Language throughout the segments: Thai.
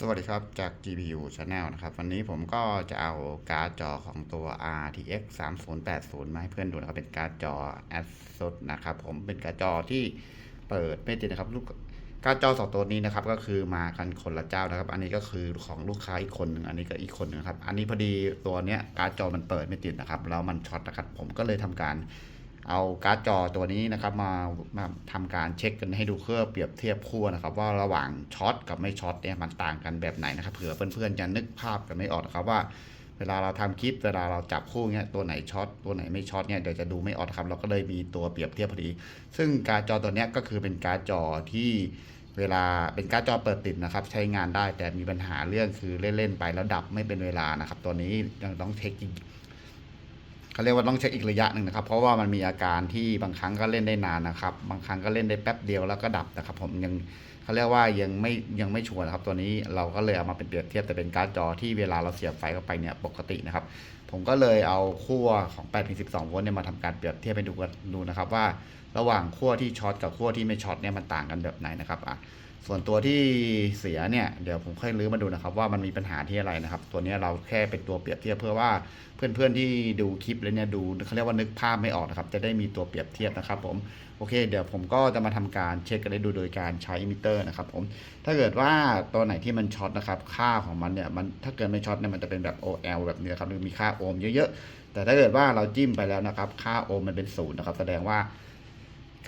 สวัสดีครับจาก GPU Channel นะครับ วันนี้ผมก็จะเอาการ์ดจอของตัว RTX 3080 มาให้เพื่อนดูนะครับ เป็นการ์ดจอ ASUS นะครับ ผมเป็นการ์ดจอที่เปิดไม่ติดนะครับลูกการ์ดจอสองตัวนี้นะครับ ก็คือมากันคนละเจ้านะครับ อันนี้ก็คือของลูกค้าอีกคนหนึ่งอันนี้ก็อีกคนหนึ่งครับ อันนี้พอดีตัวเนี้ยการ์ดจอมันเปิดไม่ติดนะครับแล้วมันช็อตนะครับผมก็เลยทำการ เอาการ์ดจอตัวนี้นะครับมามาทำการเช็คกันให้ดูเพื่อเปรียบเทียบคู่นะครับ ว่าระหว่างช็อตกับไม่ช็อตเนี่ยมันต่างกันแบบไหนนะครับเผื่อเพื่อนๆจะนึกภาพกันไม่ออกนะครับว่า เวลาเราทำคลิปเวลาเราจับคู่เนี้ยตัวไหนช็อตตัวไหนไม่ช็อตเนี่ยเดี๋ยวจะดูไม่ออกครับเราก็เลยมีตัวเปรียบเทียบพอดี ซึ่งการ์ดจอตัวนี้ก็คือเป็นการ์ดจอที่เวลาเป็นการ์ดจอเปิดติดนะครับ ใช้งานได้แต่มีปัญหาเรื่องคือเล่นๆไปแล้วดับไม่เป็นเวลานะครับ ตัวนี้ยังต้องเช็คจริง เขาเรียกว่าต้องเช็คอีกระยะหนึ่งนะครับ เพราะว่ามันมีอาการที่บางครั้งก็เล่นได้นานนะครับ บางครั้งก็เล่นได้แป๊บเดียวแล้วก็ดับนะครับ ผมยังเขาเรียกว่ายังไม่ยังไม่ชัวร์นะครับ ตัวนี้เราก็เลยเอามาเป็นเปรียบเทียบแต่เป็นการ์ดจอที่เวลาเราเสียบไฟเข้าไปเนี่ยปกตินะครับ ผมก็เลยเอาขั้วของ8-12โวลต์เนี่ยมาทำการเปรียบเทียบให้ดูกันดูนะครับว่าระหว่างขั้วที่ช็อตกับขั้วที่ไม่ช็อตเนี่ยมันต่างกันแบบไหนนะครับอะ ส่วนตัวที่เสียเนี่ยเดี๋ยวผมค่อยรื้อมาดูนะครับ ว่ามันมีปัญหาที่อะไรนะครับ ตัวนี้เราแค่เป็นตัวเปรียบเทียบเพื่อว่าเพื่อนๆที่ดูคลิปแล้วเนี่ยดูเขาเรียกว่านึกภาพไม่ออกนะครับ จะได้มีตัวเปรียบเทียบนะครับ ผมโอเค เดี๋ยวผมก็จะมาทำการเช็คกันได้ดูโดยการใช้มิเตอร์นะครับผมถ้าเกิดว่าตัวไหนที่มันช็อตนะครับค่าของมันเนี่ยมันถ้าเกิดไม่ช็อตเนี่ยมันจะเป็นแบบ OL แบบนี้ครับหรือมีค่าโอห์มเยอะๆแต่ถ้าเกิดว่าเราจิ้มไปแล้วนะครับ ค่าโอห์มมันเป็นศูนย์นะครับ แสดงว่า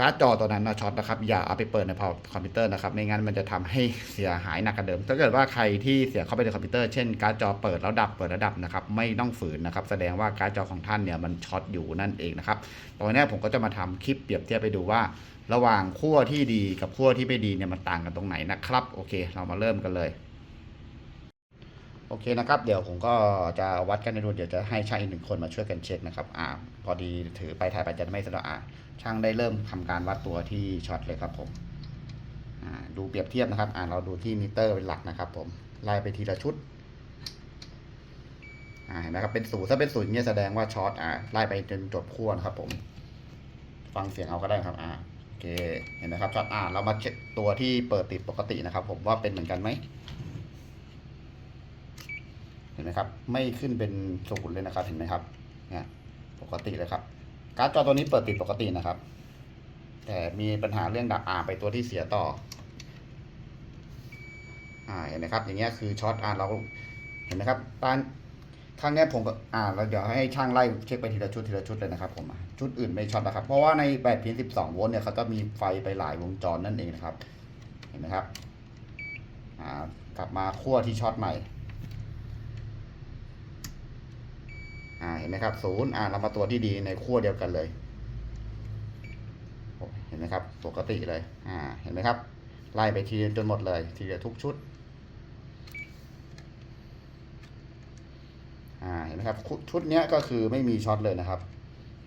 การ์ดจอตัวนั้นนะช็อตนะครับอย่าเอาไปเปิดในคอมพิวเตอร์นะครับไม่งั้นมันจะทำให้เสียหายหนักกว่าเดิม ถ้าเกิดว่าใครที่เสียเข้าไปในคอมพิวเตอร์เช่นการ์ดจอเปิดแล้วดับเปิดแล้วดับนะครับไม่ต้องฝืนนะครับแสดงว่าการ์ดจอของท่านเนี่ยมันช็อตอยู่นั่นเองนะครับตอนนี้ผมก็จะมาทำคลิปเปรียบเทียบไปดูว่า ระหว่างขั้วที่ดีกับขั้วที่ไม่ดีเนี่ยมันต่างกันตรงไหนนะครับโอเค เรามาเริ่มกันเลย โอเคนะครับ เดี๋ยวผมก็จะวัดกันในดูเดี๋ยวจะให้ช่างอีกหนึ่งคนมาช่วยกันเช็คนะครับอ่าพอดีถือไปถ่ายไปจะไม่สะดวกอ่าช่างได้เริ่มทำการวัดตัวที่ช็อตเลยครับผมอ่าดูเปรียบเทียบนะครับอ่าเราดูที่มิเตอร์เป็นหลักนะครับ ผมไล่ไปทีละชุดอ่าเห็นไหมครับเป็นศูนย์ถ้าเป็นศูนย์เนี่ยแสดงว่าช็อตอ่าไล่ไปจนจบขั้วนะครับ ผม ฟังเสียงเอาก็ได้ครับอ่าโอเคเห็นไหมครับช็อตอ่าเรามาเช็คตัวที่เปิดติดปกตินะครับ ผมว่าเป็นเหมือนกันไหม ห็นไหมครับ ไม่ขึ้นเป็นศูนย์เลยนะครับ เห็นไหมครับเนี่ยปกติเลยครับ การ์ดจอตัวนี้เปิดติดปกตินะครับ แต่มีปัญหาเรื่องดับอ่าไปตัวที่เสียต่อ อ่าเห็นไหมครับ อย่างเงี้ยคือช็อตอ่าเราเห็นไหมครับตานครั้งนี้ผมก็อ่าเราเดี๋ยวให้ช่างไล่เช็คไปทีละชุดทีละชุดเลยนะครับผมชุดอื่นไม่ช็อตนะครับ เพราะว่าในแบตพียง12โวลต์เนี่ยเขาจะมีไฟไปหลายวงจรนั่นเองนะครับ เห็นไหมครับ อ่ากลับมาขั้วที่ช็อตใหม่ อ่าเห็นไหมครับศูนย์อ่าเรามาตัวที่ดีในขั้วเดียวกันเลยเห็นไหมครับปกติเลยอ่าเห็นไหมครับ ไล่ไปทีจนหมดเลย ทีเดียวทุกชุดอ่าเห็นไหมครับชุดเนี้ยก็คือไม่มีช็อตเลยนะครับ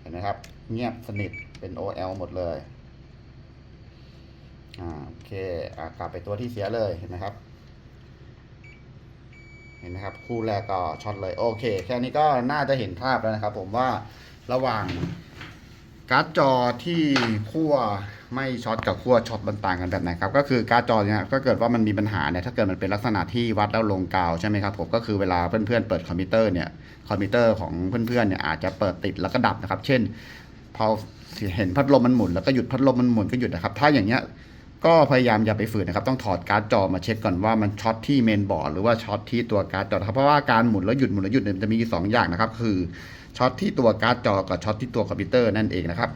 เห็นไหมครับ เงียบสนิทเป็น OL หมดเลยอ่าโอเคอ่ากลับไปตัวที่เสียเลยเห็นไหมครับ เห็นไหมครับ คู่แรกก็ช็อตเลยโอเค แค่นี้ก็น่าจะเห็นภาพแล้วนะครับ ผมว่าระหว่างการ์ดจอที่ขั้วไม่ช็อตกับขั้วช็อตมันต่างกันแบบไหนครับก็คือการ์ดจอเนี่ยก็เกิดว่ามันมีปัญหาเนี่ยถ้าเกิดมันเป็นลักษณะที่วัดแล้วลงกาวใช่ไหมครับผมก็คือเวลาเพื่อนๆเปิดคอมพิวเตอร์เนี่ยคอมพิวเตอร์ของเพื่อนๆเนี่ยอาจจะเปิดติดแล้วก็ดับนะครับ เช่นพอเห็นพัดลมมันหมุนแล้วก็หยุดพัดลมมันหมุนก็หยุดนะครับ ถ้าอย่างเงี้ย ก็พยายามอย่าไปฝืนนะครับ ต้องถอดการ์ดจอมาเช็คก่อนว่ามันช็อตที่เมนบอร์ดหรือว่าช็อตที่ตัวการ์ดจอครับเพราะว่าการหมุนแล้วหยุดหมุนแล้วหยุดเนี่ยจะมีสองอย่างนะครับ คือช็อตที่ตัวการ์ดจอกับช็อตที่ตัวคอมพิวเตอร์นั่นเองนะครับ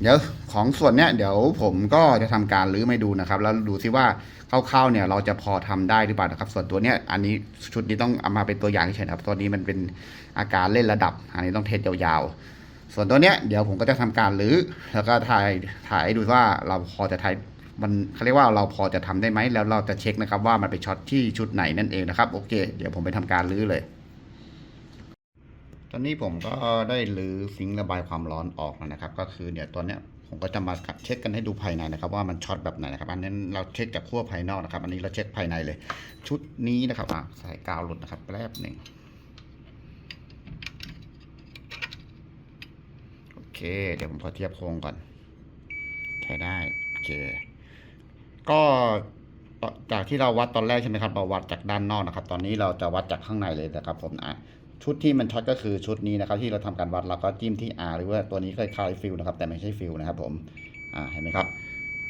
เดี๋ยวของส่วนเนี้ยเดี๋ยวผมก็จะทำการรื้อไม่ดูนะครับ แล้วดูซิว่าคร่าวๆเนี่ยเราจะพอทำได้หรือเปล่านะครับ ส่วนตัวเนี้ยอันนี้ชุดนี้ต้องเอามาเป็นตัวอย่างเฉยๆนะครับตัวนี้มันเป็นอาการเล่นระดับ อันนี้ต้องเทสยาวๆ ส่วนตัวเนี้ยเดี๋ยวผมก็จะทำการรื้อแล้วก็ถ่ายถ่ายดูว่าเราพอจะถ่ายมันเขาเรียกว่าเราพอจะทำได้ไหมแล้วเราจะเช็คนะครับว่ามันไปช็อตที่ชุดไหนนั่นเองนะครับโอเค เดี๋ยวผมไปทำการรื้อเลย ตอนนี้ผมก็ได้รื้อซิงระบายความร้อนออกแล้วนะครับ ก็คือเนี่ยตัวเนี้ยผมก็จะมาเช็คกันให้ดูภายในนะครับ ว่ามันช็อตแบบไหนนะครับ อันนั้นเราเช็คจากขั้วภายนอกนะครับ อันนี้เราเช็คภายในเลย ชุดนี้นะครับอะใส่กาวหลุดนะครับแป๊บหนึ่งโอ เค เดี๋ยวผมขอเทียบโครงก่อน ใช้ได้ โอเค ก็จากที่เราวัดตอนแรกใช่ไหมครับ เราวัดจากด้านนอกนะครับ ตอนนี้เราจะวัดจากข้างในเลยนะครับ ผมอะชุดที่มันช็อตก็คือชุดนี้นะครับ ที่เราทำการวัดเราก็จิ้มที่ R หรือว่าตัวนี้คล้ายๆฟิลนะครับ แต่ไม่ใช่ฟิลนะครับ ผมอ่าเห็นไหมครับ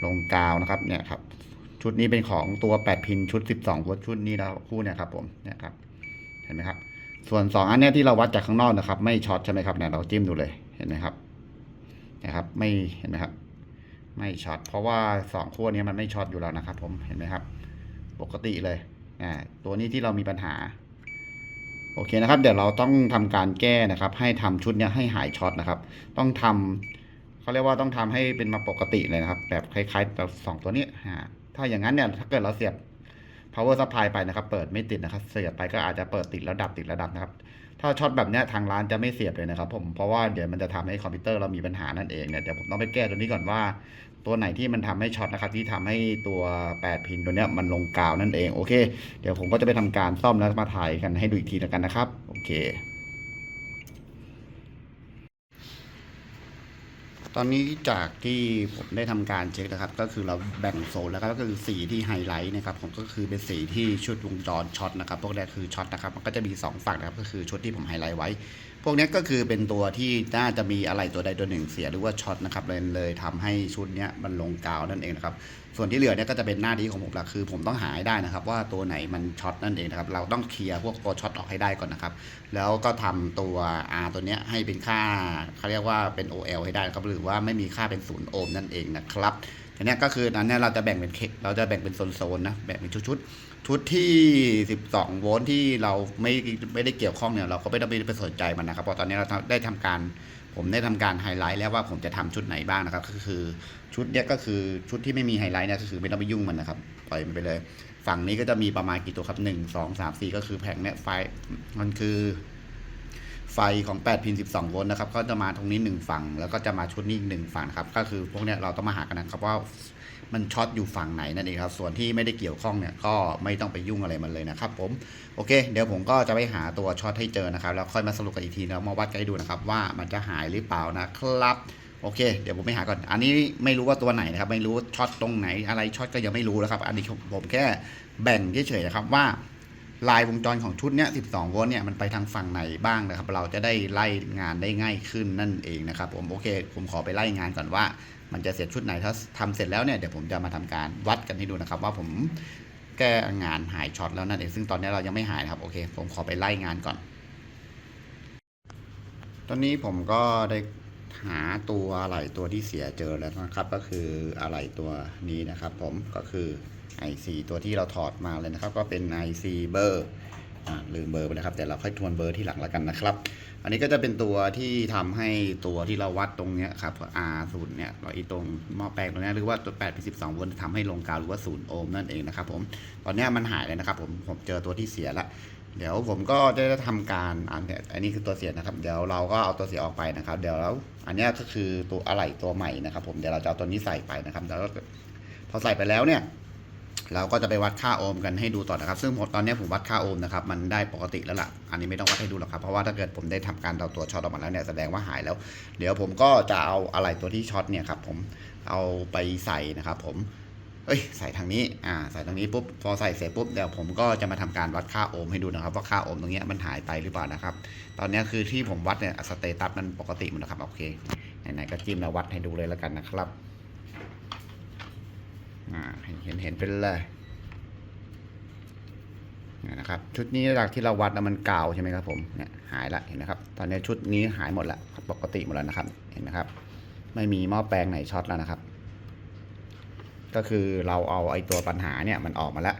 ลงกาวนะครับเนี่ยครับ ชุดนี้เป็นของตัว 8 พินชุด 12โวลต์ชุดนี้แล้วคู่เนี่ยครับ ผมเนี่ยครับ เห็นไหมครับ ส่วน 2 อันเนี้ยที่เราวัดจากข้างนอกนะครับ ไม่ช็อตใช่ไหมครับเนี่ยเราจิ้มดูเลยเห็นไหมครับ นะครับไม่เห็นไหมครับ ไม่ช็อตเพราะว่าสองขั้วนี้มันไม่ช็อตอยู่แล้วนะครับ ผมเห็นไหมครับ ปกติเลยอ่าตัวนี้ที่เรามีปัญหาโอเคนะครับ เดี๋ยวเราต้องทำการแก้นะครับ ให้ทำชุดนี้ให้หายช็อตนะครับ ต้องทำเขาเรียกว่าต้องทำให้เป็นมาปกติเลยนะครับ แบบคล้ายๆกับสองตัวนี้อ่าถ้าอย่างนั้นเนี่ยถ้าเกิดเราเสียบ power supply ไปนะครับ เปิดไม่ติดนะครับ เสียบไปก็อาจจะเปิดติดแล้วดับติดแล้วดับนะครับ ถ้าช็อตแบบนี้ทางร้านจะไม่เสียบเลยนะครับผมเพราะว่าเดี๋ยวมันจะทำให้คอมพิวเตอร์เรามีปัญหานั่นเองเนี่ยเดี๋ยวผมต้องไปแก้ตัวนี้ก่อนว่า ตัวไหนที่มันทำให้ช็อตนะครับที่ทำให้ตัว 8 พินตัวเนี้ยมันลงกาวนั่นเองโอเค เดี๋ยวผมก็จะไปทำการซ่อมแล้วมาถ่ายกันให้ดูอีกทีแล้วกันนะครับโอเค ตอนนี้จากที่ผมได้ทำการเช็คนะครับ ก็คือเราแบ่งโซนแล้วก็คือสีที่ไฮไลท์นะครับผมก็คือเป็นสีที่ชุดวงจรช็อตนะครับพวกนี้คือช็อตนะครับมันก็จะมี 2 ฝั่งนะครับก็คือชุดที่ผมไฮไลท์ไว้ พวกนี้ก็คือเป็นตัวที่น่าจะมีอะไรตัวใดตัวหนึ่งเสียหรือว่าช็อตนะครับเลยเลยทำให้ชุดนี้มันลงกาวนั่นเองนะครับส่วนที่เหลือเนี่ยก็จะเป็นหน้าที่ของผมละคือผมต้องหาให้ได้นะครับ ว่าตัวไหนมันช็อตนั่นเองนะครับเราต้องเคลียร์พวกตัวช็อตออกให้ได้ก่อนนะครับ แล้วก็ทำตัว R ตัวเนี้ยให้เป็นค่าเขาเรียกว่าเป็น OL ให้ได้ครับหรือว่าไม่มีค่าเป็นศูนย์โอห์มนั่นเองนะครับ ทีนี้ก็คืออันนี้เราจะแบ่งเป็นเคเราจะแบ่งเป็นโซนๆนะแบ่งเป็นชุดๆชุดที่ 12 โวลต์ที่เราไม่ไม่ได้เกี่ยวข้องเนี่ยเราก็ไม่ต้องไปสนใจมันนะครับเพราะตอนนี้เราได้ทำการผมได้ทำการไฮไลท์แล้วว่าผมจะทำชุดไหนบ้างนะครับ ก็คือชุดเนี้ยก็คือชุดที่ไม่มีไฮไลท์เนี่ยก็คือไม่ต้องไปยุ่งมันนะครับปล่อยมันไปเลย ฝั่งนี้ก็จะมีประมาณกี่ตัวครับหนึ่งสองสามสี่ก็คือแผงเนี่ยไฟมันคือ ไฟของ8พิน12 โวลต์นะครับก็จะมาตรงนี้ 1 ฝั่ง แล้วก็จะมาชุดนี้อีกหนึ่งฝั่งครับ ก็คือพวกเนี้ยเราต้องมาหากันนะครับว่ามันช็อตอยู่ฝั่งไหนนั่นเองครับ ส่วนที่ไม่ได้เกี่ยวข้องเนี่ยก็ไม่ต้องไปยุ่งอะไรมันเลยนะครับผม โอเค เดี๋ยวผมก็จะไปหาตัวช็อตให้เจอนะครับ แล้วค่อยมาสรุปกันอีกทีแล้วมาวัดกันให้ดูนะครับว่ามันจะหายหรือเปล่านะครับโอเค เดี๋ยวผมไปหาก่อน อันนี้ไม่รู้ว่าตัวไหนนะครับ ไม่รู้ช็อตตรงไหนอะไรช็อตก็ยังไม่รู้นะครับ อันนี้ผมแค่แบ่งเฉยๆนะครับว่า ลายวงจรของชุดเนี้ย 12 โวลต์เนี่ยมันไปทางฝั่งไหนบ้างนะครับ เราจะได้ไล่งานได้ง่ายขึ้นนั่นเองนะครับ ผมโอเค ผมขอไปไล่งานก่อนว่า มันจะเสร็จชุดไหนถ้าทำเสร็จแล้วเนี่ยเดี๋ยวผมจะมาทำการวัดกันให้ดูนะครับ ว่าผมแก้งานหายช็อตแล้วนั่นเองซึ่งตอนนี้เรายังไม่หายครับโอเค ผมขอไปไล่งานก่อน ตอนนี้ผมก็ได้หาตัวอะไหล่ตัวที่เสียเจอแล้วนะครับ ก็คืออะไหล่ตัวนี้นะครับ ผมก็คือ IC ตัวที่เราถอดมาเลยนะครับ ก็เป็น IC เบอร์ลืมเบอร์ไปนะครับ แต่เราค่อยทวนเบอร์ที่หลังแล้วกันนะครับ อันนี้ก็จะเป็นตัวที่ทำให้ตัวที่เราวัดตรงเนี้ยครับ R ศูนย์เนี่ยไอ้ตรงหม้อแปลงตรงนี้หรือว่าตัว8เป็น12โวลต์ทำให้ลงกาวหรือว่าศูนย์โอห์มนั่นเองนะครับผมตอนนี้มันหายเลยนะครับผมผมเจอตัวที่เสียละเดี๋ยวผมก็ได้ทำการอันเนี้ยอันนี้คือตัวเสียนะครับ เดี๋ยวเราก็เอาตัวเสียออกไปนะครับ เดี๋ยวแล้วอันนี้ก็คือตัวอะไหล่ตัวใหม่นะครับ ผมเดี๋ยวเราจะเอาตัวนี้ใส่ไปนะครับแล้วพอใส่ไปแล้วเนี่ย เราก็จะไปวัดค่าโอห์มกันให้ดูต่อนะครับ ซึ่งผมตอนนี้ผมวัดค่าโอห์มนะครับ มันได้ปกติแล้วล่ะ อันนี้ไม่ต้องวัดให้ดูหรอกครับ เพราะว่าถ้าเกิดผมได้ทำการเอาตัวช็อตออกมาแล้วเนี่ยแสดงว่าหายแล้ว เดี๋ยวผมก็จะเอาอะไรตัวที่ช็อตเนี่ยครับผมเอาไปใส่นะครับ ผมเอ้ยใส่ทางนี้ อ่า ใส่ทางนี้ปุ๊บ พอใส่เสร็จปุ๊บ เดี๋ยวผมก็จะมาทำการวัดค่าโอห์มให้ดูนะครับ ว่าค่าโอห์มตรงเนี้ยมันหายไปหรือเปล่านะครับ ตอนนี้คือที่ผมวัดเนี่ยสเตตัสมันปกติหมดนะครับ โอเค ไหนๆก็จิ้มแล้ววัดให้ดูเลยแล้วกันนะครับ อ่าเห็นเห็นเห็นเป็นเลยนี่นะครับชุดนี้จากที่เราวัดแล้วมันกาวใช่ไหมครับผมเนี่ยหายละเห็นนะครับ ตอนนี้ชุดนี้หายหมดละปกติหมดแล้วนะครับ เห็นนะครับ ไม่มีหม้อแปลงไหนช็อตแล้วนะครับ ก็คือเราเอาไอ้ตัวปัญหาเนี่ยมันออกมาแล้ว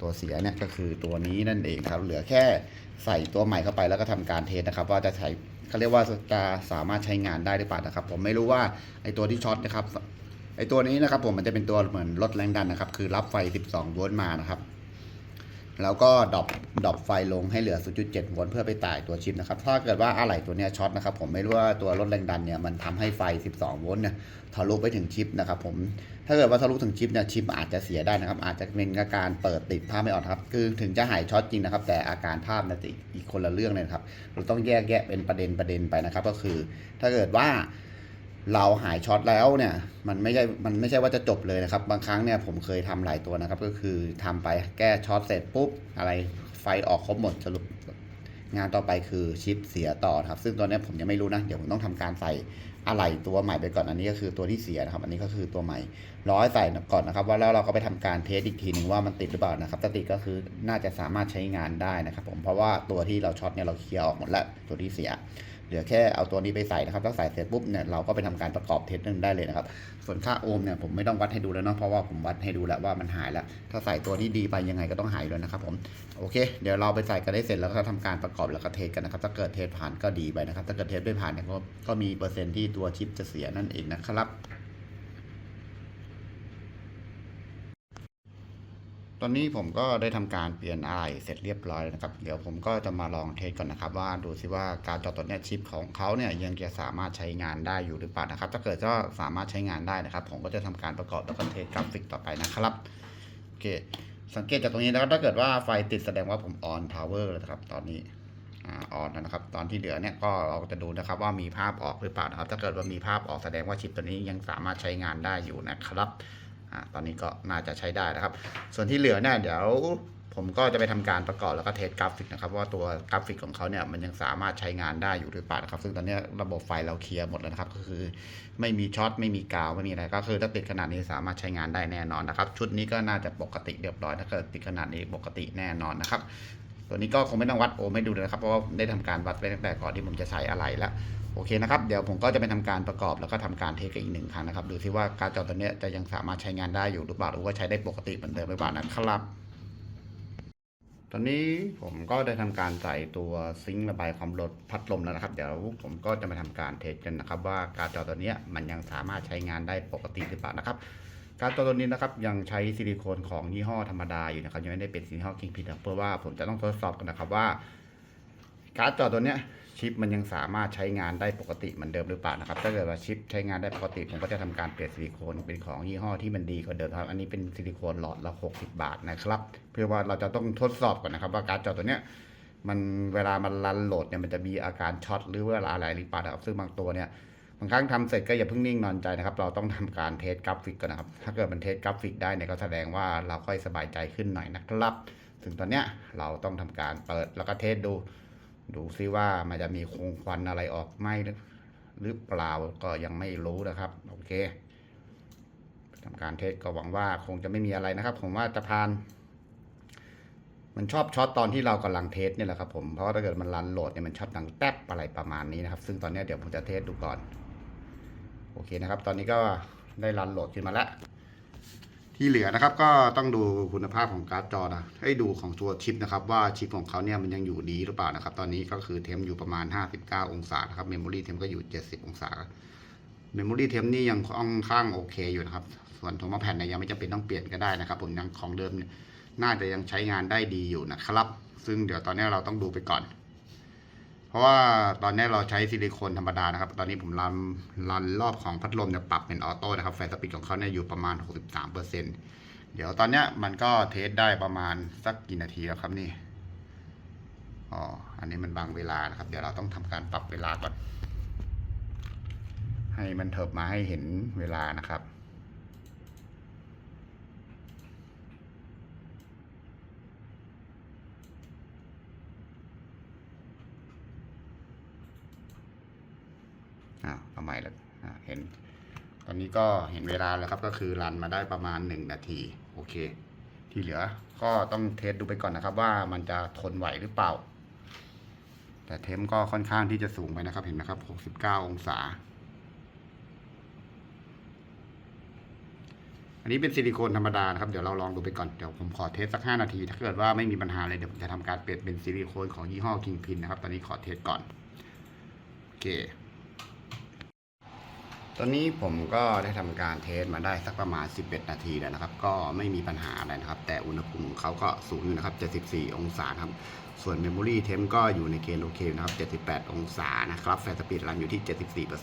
ตัวเสียเนี่ยก็คือตัวนี้นั่นเองครับ เหลือแค่ใส่ตัวใหม่เข้าไปแล้วก็ทำการเทสนะครับ ว่าจะใช้เขาเรียกว่าจะสามารถใช้งานได้หรือเปล่านะครับ ผมไม่รู้ว่าไอ้ตัวที่ช็อตนะครับ ไอตัวนี้นะครับผมมันจะเป็นตัวเหมือนลดแรงดันนะครับ คือรับไฟ 12 โวลต์มานะครับ แล้วก็ดรอปดรอปไฟลงให้เหลือ 0.7 โวลต์เพื่อไปต่ายตัวชิปนะครับ ถ้าเกิดว่าอะไหล่ตัวเนี้ยช็อตนะครับ ผมไม่รู้ว่าตัวลดแรงดันเนี่ยมันทำให้ไฟ 12 โวลต์เนี่ยทะลุไปถึงชิปนะครับ ผม ถ้าเกิดว่าทะลุถึงชิปเนี่ยชิปอาจจะเสียได้นะครับ อาจจะเป็นอาการเปิดติดภาพไม่ออกครับ คือถึงจะหายช็อตจริงนะครับ แต่อาการภาพเนี่ยจะอีกคนละเรื่องเลยครับ เราต้องแยกแยะเป็นประเด็นประเด็นไปนะครับ ก็คือ ถ้าเกิดว่า เราหายช็อตแล้วเนี่ยมันไม่ใช่ มันไม่ใช่ว่าจะจบเลยนะครับ บางครั้งเนี่ยผมเคยทำหลายตัวนะครับ ก็คือทำไปแก้ช็อตเสร็จปุ๊บอะไรไฟออกครบหมดสรุปงานต่อไปคือชิปเสียต่อครับ ซึ่งตอนนี้ผมยังไม่รู้นะ เดี๋ยวผมต้องทำการใส่อะไหล่ตัวใหม่ไปก่อนอันนี้ก็คือตัวที่เสียนะครับ อันนี้ก็คือตัวใหม่รอให้ใส่ก่อนนะครับ ว่าแล้วเราก็ไปทำการเทสอีกทีหนึ่งว่ามันติดหรือเปล่านะครับถ้าติดก็คือน่าจะสามารถใช้งานได้นะครับ ผมเพราะว่าตัวที่เราช็อตเนี่ยเราเคลียร์ออกหมดแล้วตัวที่เสีย เหลือแค่เอาตัวนี้ไปใส่นะครับถ้าใส่เสร็จปุ๊บเนี่ยเราก็ไปทำการประกอบเทสนึงได้เลยนะครับ ส่วนค่าโอห์มเนี่ยผมไม่ต้องวัดให้ดูแล้วเนาะเพราะว่าผมวัดให้ดูแล้วว่ามันหายแล้ว ถ้าใส่ตัวที่ดีไปยังไงก็ต้องหายอยู่แล้วนะครับผมโอเค เดี๋ยวเราไปใส่กันได้เสร็จแล้วก็ทำการประกอบแล้วก็เทสกันนะครับ ถ้าเกิดเทสผ่านก็ดีไปนะครับ ถ้าเกิดเทสไม่ผ่านเนี่ยก็ก็มีเปอร์เซ็นต์ที่ตัวชิปจะเสียนั่นเองนะครับ ตอนนี้ผมก็ได้ทำการเปลี่ยนอะไหล่เสร็จเรียบร้อยแล้วนะครับ เดี๋ยวผมก็จะมาลองเทสก่อนนะครับ ว่าดูซิว่าการจอตัวเนี้ยชิปของเขาเนี่ยยังจะสามารถใช้งานได้อยู่หรือเปล่านะครับ ถ้าเกิดก็สามารถใช้งานได้นะครับ ผมก็จะทำการประกอบแล้วก็เทสกราฟิกต่อไปนะครับโอเค สังเกตจากตรงนี้นะครับถ้าเกิดว่าไฟติดแสดงว่าผมออนพาวเวอร์เลยนะครับ ตอนนี้อ่าออนแล้วนะครับ ตอนที่เหลือเนี่ยก็เราจะดูนะครับว่ามีภาพออกหรือเปล่านะครับ ถ้าเกิดว่ามีภาพออกแสดงว่าชิปตัวนี้ยังสามารถใช้งานได้อยู่นะครับ ตอนนี้ก็น่าจะใช้ได้นะครับ ส่วนที่เหลือเนี่ยเดี๋ยวผมก็จะไปทำการประกอบแล้วก็เทสกราฟิกนะครับว่าตัวกราฟิกของเขาเนี่ยมันยังสามารถใช้งานได้อยู่หรือเปล่านะครับ ซึ่งตอนนี้ระบบไฟเราเคลียร์หมดแล้วนะครับ ก็คือไม่มีช็อตไม่มีกาวไม่มีอะไรก็คือถ้าติดขนาดนี้สามารถใช้งานได้แน่นอนนะครับ ชุดนี้ก็น่าจะปกติเรียบร้อยถ้าเกิดติดขนาดนี้ปกติแน่นอนนะครับตัวนี้ก็คงไม่ต้องวัดโอไม่ดูเลยนะครับเพราะว่าได้ทำการวัดไว้ตั้งแต่ก่อนที่ผมจะใส่อะไรแล้ว โอเคนะครับ เดี๋ยวผมก็จะไปทำการประกอบแล้วก็ทำการเทสกันอีกหนึ่งครั้งนะครับ ดูซิว่าการจอตัวเนี้ยจะยังสามารถใช้งานได้อยู่หรือเปล่าหรือว่าใช้ได้ปกติเหมือนเดิมหรือเปล่านะครับ ตอนนี้ผมก็ได้ทำการใส่ตัวซิงค์ระบายความร้อนพัดลมแล้วนะครับ เดี๋ยวผมก็จะมาทำการเทสกันนะครับ ว่าการจอตัวเนี้ยมันยังสามารถใช้งานได้ปกติหรือเปล่านะครับการจอตัวนี้นะครับยังใช้ซิลิโคนของยี่ห้อธรรมดาอยู่นะครับยังไม่ได้เป็นยี่ห้อคิงพินเพื่อว่าผมจะต้องทดสอบกันนะครับว่า การ์ดจอตัวเนี้ย ชิปมันยังสามารถใช้งานได้ปกติเหมือนเดิมหรือเปล่านะครับ ถ้าเกิดว่าชิปใช้งานได้ปกติ ผมก็จะทำการเปลี่ยนซิลิโคนเป็นของยี่ห้อที่มันดีกว่าเดิมครับ อันนี้เป็นซิลิโคนหลอดละ 60 บาทนะครับ เพื่อว่าเราจะต้องทดสอบก่อนนะครับ ว่าการ์ดจอตัวเนี้ยมันเวลามันรันโหลดเนี่ยมันจะมีอาการช็อตหรือเว่าอะไรหรือเปล่านะครับ ซึ่งบางตัวเนี่ยบางครั้งทำเสร็จก็อย่าเพิ่งนิ่งนอนใจนะครับ เราต้องทำการเทสกราฟิกก่อนนะครับ ถ้าเกิดมันเทสกราฟิกได้เนี่ยก็แสดงว่าเราค่อยสบายใจขึ้นหน่อยนะครับ ถึงตอนเนี้ยเราต้องทำการเปิดแล้วก็เทสดู ดูซิว่ามันจะมีคงควันอะไรออกไหมหรือเปล่าก็ยังไม่รู้นะครับ โอเคทำการเทสก็หวังว่าคงจะไม่มีอะไรนะครับ ผมว่าจะพาน มันชอบช็อตตอนที่เรากำลังเทสเนี่ยแหละครับผมเพราะถ้าเกิดมันรันโหลดเนี่ยมันชอบดังแป๊บอะไรประมาณนี้นะครับ ซึ่งตอนนี้เดี๋ยวผมจะเทสดูก่อน โอเคนะครับ ตอนนี้ก็ได้รันโหลดขึ้นมาแล้ว ที่เหลือนะครับก็ต้องดูคุณภาพของการ์ดจอนะให้ดูของตัวชิปนะครับว่าชิปของเขาเนี่ยมันยังอยู่ดีหรือเปล่านะครับ ตอนนี้ก็คือเทมอยู่ประมาณ 59 องศานะครับเมมโมรี่เทมก็อยู่ 70 องศาเมมโมรี่เทมนี่ยังค่อนข้างโอเคอยู่นะครับ ส่วนโทมาแผ่นเนี่ยยังไม่จำเป็นต้องเปลี่ยนก็ได้นะครับผมยังของเดิมน่าจะยังใช้งานได้ดีอยู่นะครับ ซึ่งเดี๋ยวตอนนี้เราต้องดูไปก่อน เพราะว่าตอนนี้เราใช้ซิลิโคนธรรมดานะครับ ตอนนี้ผมรันรันรอบของพัดลมเนี่ยปรับเป็นออโต้นะครับไฟสปีดของเขาเนี่ยอยู่ประมาณ 63เปอร์เซ็นเดี๋ยวตอนเนี้ยมันก็เทสได้ประมาณสักกี่นาทีแล้วครับนี่อ๋ออันนี้มันบางเวลานะครับ เดี๋ยวเราต้องทำการปรับเวลาก่อน ให้มันเถิบมาให้เห็นเวลานะครับ อ่าทำไมล่ะอ่าเห็น ตอนนี้ก็เห็นเวลาแล้วครับก็คือรันมาได้ประมาณหนึ่งนาที โอเค ที่เหลือก็ต้องเทสดูไปก่อนนะครับ ว่ามันจะทนไหวหรือเปล่า แต่เทมก็ค่อนข้างที่จะสูงไปนะครับ เห็นไหมครับ 69 องศา อันนี้เป็นซิลิโคนธรรมดานะครับ เดี๋ยวเราลองดูไปก่อน เดี๋ยวผมขอเทสสัก 5 นาที ถ้าเกิดว่าไม่มีปัญหาอะไรเดี๋ยวผมจะทำการเปลี่ยนเป็นซิลิโคนของยี่ห้อ Kingpin นะครับ ตอนนี้ขอเทสก่อน โอเค ตอนนี้ผมก็ได้ทำการเทสมาได้สักประมาณ 11 นาทีแล้วนะครับ ก็ไม่มีปัญหาอะไรนะครับ แต่อุณหภูมิเขาก็สูงอยู่นะครับ 74 องศาครับ ส่วน Memory Temp ก็อยู่ในเกณฑ์โอเคนะครับ 78 องศานะครับแฟร์สปีดรันอยู่ที่ 74%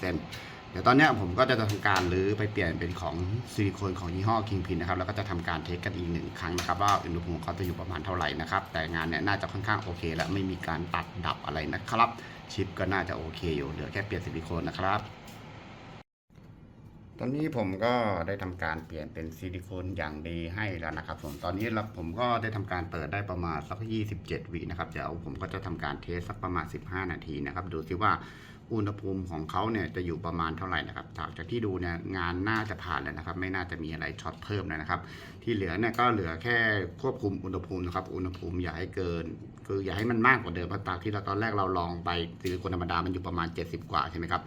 เดี๋ยวตอนนี้ผมก็จะทำการรื้อไปเปลี่ยนเป็นของซิลิโคนของยี่ห้อ Kingpin นะครับแล้วก็จะทำการเทสกันอีกหนึ่งครั้งนะครับว่าอุณหภูมิเขาจะอยู่ประมาณเท่าไหร่นะครับแต่งานเนี่ยน่าจะค่อนข้างโอเค และไม่มีการตัดดับอะไรนะครับ ชิปก็น่าจะโอเคอยู่เหลือแค่เปลี่ยนซิลิโคนนะครับ อนนี้ผมก็ได้ทำการเปลี่ยนเป็นซิลิโคนอย่างดีให้แล้วนะครับผมตอนนี้เราผมก็ได้ทำการเปิดได้ประมาณสัก 27 วินะครับเดี๋ยวผมก็จะทำการเทสสักประมาณ 15 นาทีนะครับ ดูซิว่าอุณหภูมิของเขาเนี่ยจะอยู่ประมาณเท่าไหร่นะครับจากที่ดูเนี่ยงานน่าจะผ่านแล้วนะครับ ไม่น่าจะมีอะไรช็อตเพิ่มเลยนะครับ ที่เหลือเนี่ยก็เหลือแค่ควบคุมอุณหภูมินะครับอุณหภูมิอย่าให้เกิน คืออย่าให้มันมากกว่าเดิมเพราะตากที่เราตอนแรกเราลองไปซิลิโคนธรรมดามันอยู่ประมาณ 70 กว่าใช่ไหมครับ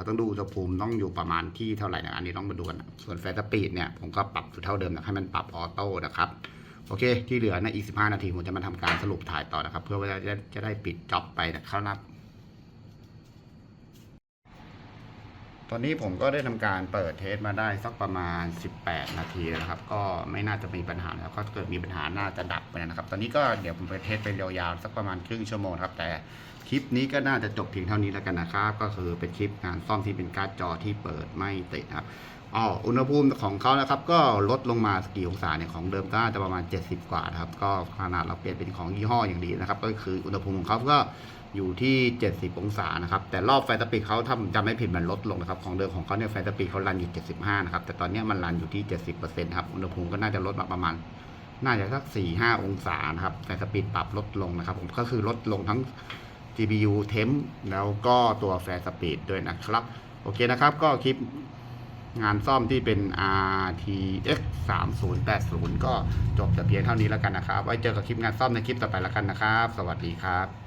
เราต้องดูอุณหภูมิต้องอยู่ประมาณที่เท่าไหร่นะอันนี้ต้องมาดูกันนะส่วนแฟสปีดเนี่ยผมก็ปรับอยู่เท่าเดิมนะให้มันปรับออโต้นะครับโอเค ที่เหลือในอีก 15 นาทีผมจะมาทำการสรุปถ่ายต่อนะครับ เพื่อว่าจะจะได้ปิดจ็อบไปนะครับ ตอนนี้ผมก็ได้ทำการเปิดเทสมาได้สักประมาณ 18 นาทีแล้วนะครับ ก็ไม่น่าจะมีปัญหาแล้วก็เกิดมีปัญหาน่าจะดับไปนะครับ ตอนนี้ก็เดี๋ยวผมไปเทสไปยาวๆสักประมาณครึ่งชั่วโมงครับ แต่คลิปนี้ก็น่าจะจบเพียงเท่านี้แล้วกันนะครับ ก็คือเป็นคลิปงานซ่อมที่เป็นการ์ดจอที่เปิดไม่ติดครับ อ๋ออุณหภูมิของเขานะครับ ก็ลดลงมาสกี่องศาเนี่ยของเดิมก็น่าจะประมาณ 70 กว่านะครับ ก็ขนาดเราเปลี่ยนเป็นของยี่ห้ออย่างดีนะครับ ก็คืออุณหภูมิของเขาก็อยู่ที่ 70 องศานะครับ แต่รอบไฟสปีดเขาถ้าจำไม่ผิดมันลดลงนะครับ ของเดิมของเขาเนี่ยไฟสปีดเขารันอยู่ 75 นะครับ แต่ตอนนี้มันรันอยู่ที่ 70%ครับ อุณหภูมิก็น่าจะลดมาประมาณ น่าจะสัก 4-5 องศานะครับ ไฟสปีดปรับลดลงนะครับ ผมก็คือลดลงทั้ง GPU temp แล้วก็ตัวแฟสปีดด้วยนะครับ โอเคนะครับ ก็คลิป งานซ่อมที่เป็น RTX 3080 ก็จบแต่เพียงเท่านี้แล้วกันนะครับ ไว้เจอกับคลิปงานซ่อมในคลิปต่อไปแล้วกันนะครับ สวัสดีครับ